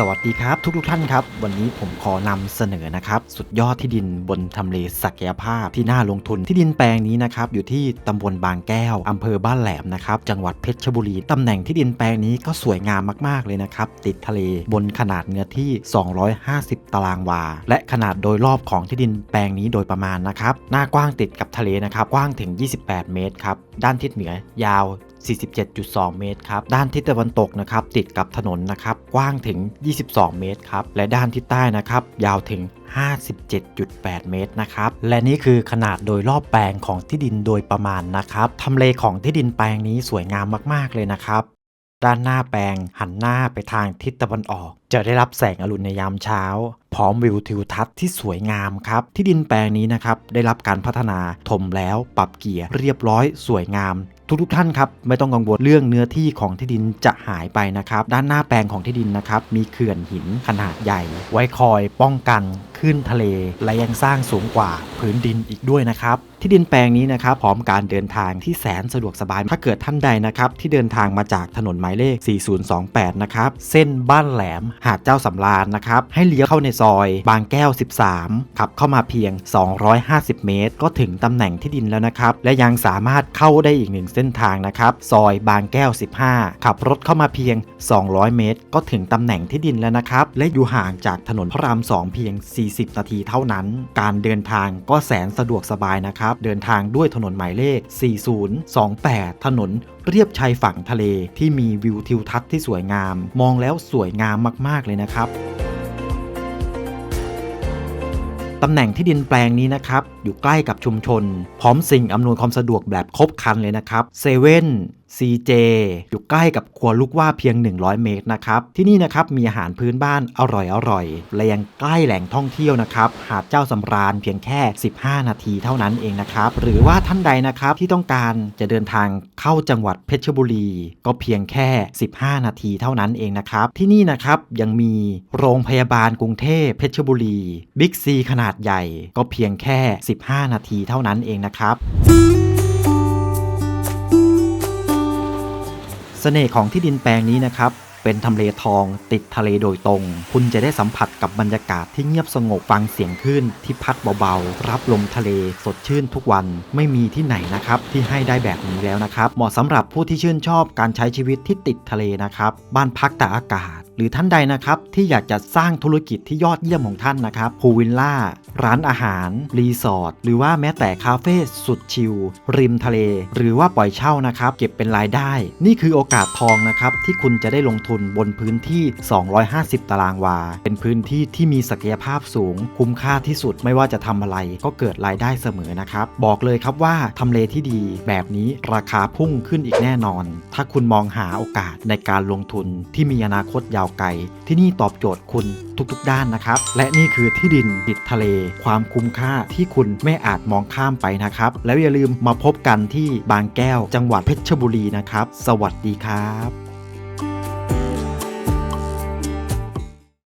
สวัสดีครับทุกทุกท่านครับ วันนี้ผมขอนำเสนอนะครับ สุดยอดที่ดินบนทำเลศักยภาพที่น่าลงทุนที่ดินแปลงนี้นะครับ อยู่ที่ตำบลบางแก้วอำเภอบ้านแหลมนะครับ จังหวัดเพชรบุรีตำแหน่งที่ดินแปลงนี้ก็สวยงามมากๆเลยนะครับ ติดทะเลบนขนาดเนื้อที่ 250 ตารางวา และขนาดโดยรอบของที่ดินแปลงนี้โดยประมาณนะครับหน้ากว้างติดกับทะเลนะครับกว้างถึง 28 เมตรครับด้านทิศเหนือยาว 47.2 เมตรครับ ด้านทิศตะวันตกนะครับติดกับถนนนะครับกว้างถึง 22 เมตรครับ และด้านทิศใต้นะครับยาวถึง 57.8 เมตรนะครับ และนี่คือขนาดโดยรอบแปลงของที่ดินโดยประมาณนะครับทำเลของที่ดินแปลงนี้สวยงามมาก ๆ เลยนะครับ ด้านหน้าแปลงหันหน้าไปทางทิศตะวันออกจะได้รับแสงอรุณในยามเช้า พร้อมวิวทิวทัศน์ที่สวยงามครับ ที่ดินแปลงนี้นะครับ ได้รับการพัฒนาถมแล้วปรับเกียร์เรียบร้อยสวยงาม ทุกๆท่านครับ ไม่ต้องกังวลเรื่องเนื้อที่ของที่ดินจะหายไปนะครับ ด้านหน้าแปลงของที่ดินนะครับ มีเขื่อนหินขนาดใหญ่ ไว้คอยป้องกันขึ้นทะเล และยังสร้างสูงกว่าพื้นดินอีกด้วยนะครับที่ดินแปลงนี้นะครับพร้อมการเดินทางที่แสนสะดวกสบาย ถ้าเกิดท่านใดนะครับที่เดินทางมาจากถนนหมายเลข 4028 นะครับ เส้นบ้านแหลมหาดเจ้าสำราญนะครับ ให้เลี้ยวเข้าในซอย บางแก้ว 13 ขับเข้ามาเพียง 250 เมตร ก็ถึงตำแหน่งที่ดินแล้วนะครับ และยังสามารถเข้าได้อีกหนึ่งเส้นทางนะครับ ซอยบางแก้ว 15 ขับรถเข้ามาเพียง 200 เมตร ก็ถึงตำแหน่งที่ดินแล้วนะครับ และอยู่ห่างจากถนนพระราม 2 เพียง 40 นาทีเท่านั้น การเดินทางก็แสนสะดวกสบายนะครับ เดินทางด้วยถนนหมายเลข 4028 ถนน เรียบชายฝั่งทะเลที่มีวิวทิวทัศน์ที่สวยงาม มองแล้วสวยงามมาก ๆ เลยนะครับตำแหน่งที่ดินแปลงนี้นะครับ อยู่ใกล้กับชุมชน พร้อมสิ่งอำนวยความสะดวกแบบครบครันเลยนะครับเซเว่น CJ อยู่ใกล้กับครัวลูกว่าเพียง 100 เมตรนะครับ ที่นี่นะครับมีอาหารพื้นบ้านอร่อยๆและยังใกล้แหล่งท่องเที่ยวนะครับ หาดเจ้าสำราญเพียงแค่ 15 นาทีเท่านั้นเองนะครับ หรือว่าท่านใดนะครับที่ต้องการจะเดินทางเข้าจังหวัดเพชรบุรี ก็เพียงแค่ 15 นาทีเท่านั้นเองนะครับ ที่นี่นะครับยังมีโรงพยาบาลกรุงเทพเพชรบุรีบิ๊กซีขนาดใหญ่ก็เพียงแค่ 15 นาทีเท่านั้นเองนะครับ สน่ห์ของที่ดินแปลงนี้นะครับ เป็นทำเลทองติดทะเลโดยตรง คุณจะได้สัมผัสกับบรรยากาศที่เงียบสงบฟังเสียงคลื่นที่พัดเบาๆ รับลมทะเลสดชื่นทุกวันไม่มีที่ไหนนะครับ ที่ให้ได้แบบนี้แล้วนะครับ เหมาะสำหรับผู้ที่ชื่นชอบการใช้ชีวิตที่ติดทะเลนะครับ บ้านพักตากอากาศ หรือท่านใดนะครับที่อยากจะสร้างธุรกิจที่ยอดเยี่ยมของท่านนะครับพูวิลล่า ร้านอาหาร รีสอร์ท หรือว่าแม้แต่คาเฟ่สุดชิล ริมทะเล หรือว่าปล่อยเช่านะครับ เก็บเป็นรายได้ นี่คือโอกาสทองนะครับ ที่คุณจะได้ลงทุนบนพื้นที่ 250 ตารางวา เป็นพื้นที่ที่มีศักยภาพสูง คุ้มค่าที่สุดไม่ว่าจะทำอะไรก็เกิดรายได้เสมอนะครับ บอกเลยครับว่าทำเลที่ดีแบบนี้ราคาพุ่งขึ้นอีกแน่นอน ถ้าคุณมองหาโอกาสในการลงทุนที่มีอนาคตยาวาวไกล ที่นี่ตอบโจทย์คุณทุกๆ ด้านนะครับ และนี่คือที่ดินติดทะเล ความคุ้มค่าที่คุณไม่อาจมองข้ามไปนะครับ แล้วอย่าลืมมาพบกันที่บางแก้ว จังหวัดเพชรบุรีนะครับ สวัสดีครับ